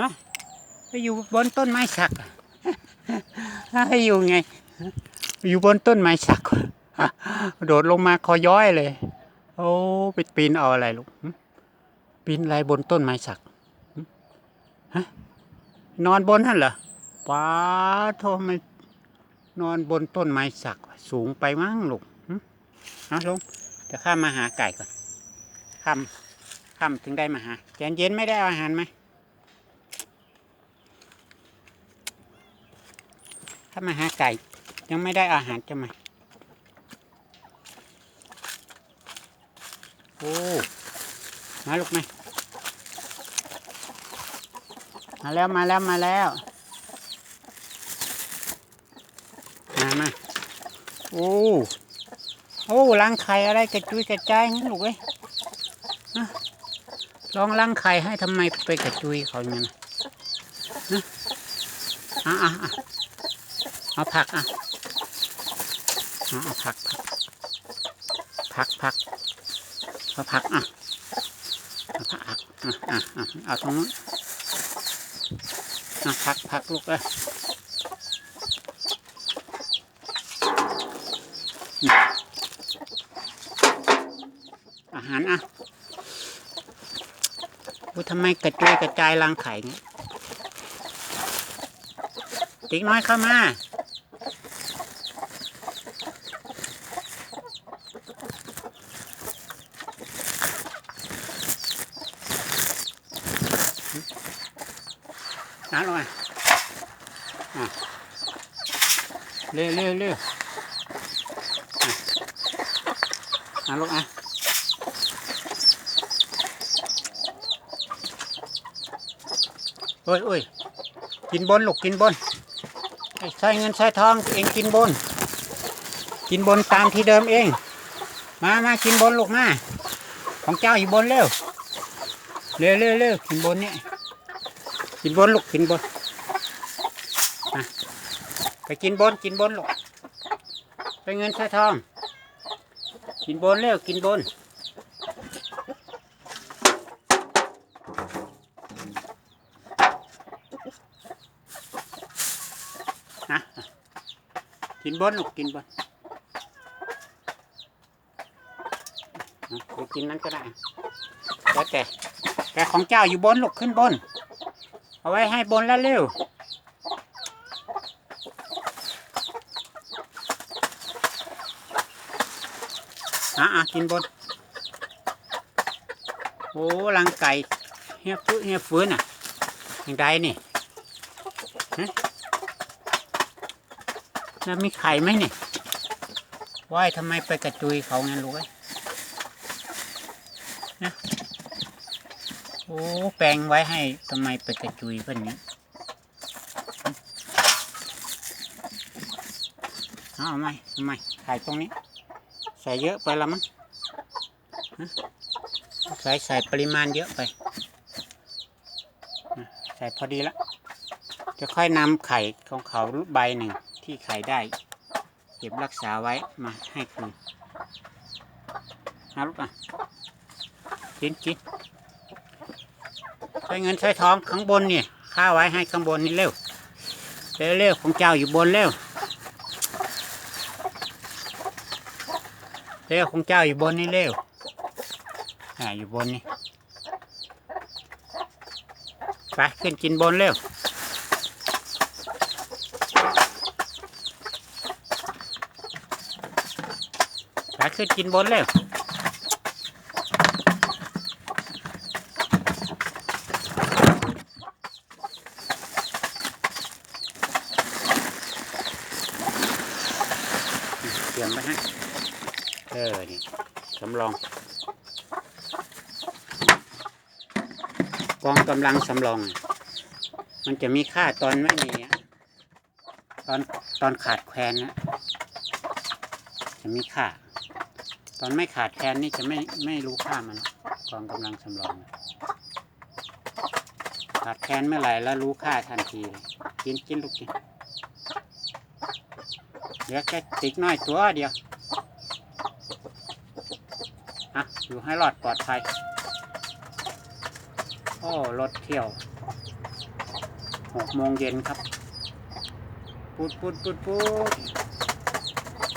ฮะไปอยู่บนต้นไม้สักอะให้อยู่ไง อยู่บนต้นไม้สักโดดลงมาคอย้อยเลย โอ้ไปปีนเอาอะไรลูกปีนอะไรบนต้นไม้สักฮะนอนบนนั่นเหรอป้าโทษไม่นอนบนต้นไม้สัก สูงไปมั้งลูกหึเอาลงจะข้ามมาหาไก่ก่อนข้ามข้ามถึงได้มาหาแกนเย็นไม่ได้อาหารไหม ถ้ามาหาไก่ ยังไม่ได้อาหารจะไหมโอ้มาลูกไหมมาแล้วมาแล้วมาแล้ว มามาโอ้โอ้ล้างไข่อะไรกระจุยกระจายงั้นลูกเอ้ยลองล้างไข่ให้ทำไมไปกระจุยเขาอย่างนั้นนะอะอะอะ เอาผักอะเอาผักผักผักผักเอาผักอะเอาผักอะอะอะเอาตรงนู้นอะผักผักลูกเอ้ยอาหารอะอุ้ยทำไมกระจุยกระจายรังไข่เนี่ยติ๊กน้อยเข้ามา น้ำลงมาอะเร็วเร็วเร็วอะน้ำลงอะโอ้ยโอ้ยกินบนลูกกินบนใช้เงินใช้ทองเองกินบน กินบนตามที่เดิมเอง มามากินบนลูกมา ของเจ้าอยู่บนเร็วเร็วเร็วเร็วกินบนเนี่ย กินบนลูกกินบนไปกินบนกินบนลูกใช้เงินใช้ทอง กินบนเร็วกินบนนะกินบนลูกกินบนไปกินนั้นก็ได้แล้วแต่แต่ของเจ้าอยู่บนลูกขึ้นบน เอาไว้ให้บนแล้วเร็ว อะอะกินบน โอ้ลังไก่เฮียฟื้นเฮียฟื้นอะยังไงนี่แล้วมีไข่ไหมนี่ว่ายทำไมไปกระจุยเขางั้นลูกเอ้ยนะ โอ้ แปลงไว้ให้ทำไมไปกระจุยเพื่อนนี้เอาไหมทำไมไข่ตรงนี้ ใส่เยอะไปละมั้งใส่ใส่ปริมาณเยอะไป ใส่พอดีละ จะค่อยนำไข่ของเขาใบหนึ่งที่ไข่ได้ เก็บรักษาไว้มาให้คืนเอาลูกอะกินกิน ใช้เงินใช้ทองข้างบนนี่ยค่าไว้ให้ข้างบนนี่เร็วเร็วเร็วของเจ้าอยู่บนเร็วเร็วของเจ้าอยู่บนนี่เร็วอ่าอยู่บนนี่ไปขึ้นกินบนเร็วไปขึ้นกินบนเร็ว เตรียมไปให้เออ นี่สำรอง กองกำลังสำรอง มันจะมีค่าตอนไม่มีตอนตอนขาดแคลนนะจะมีค่า ตอนไม่ขาดแคลนนี่จะไม่ไม่รู้ค่ามันกองกำลังสำรองขาดแคลนเมื่อไหร่แล้วรู้ค่าทันทีเลยกินกินลูกกิน เหลือแค่ติ๊กน้อยตัวเดียวอะอยู่ให้รอดปลอดภัย โอ้รถเที่ยวหกโมงเย็นครับ ปุดปุดปุดปุด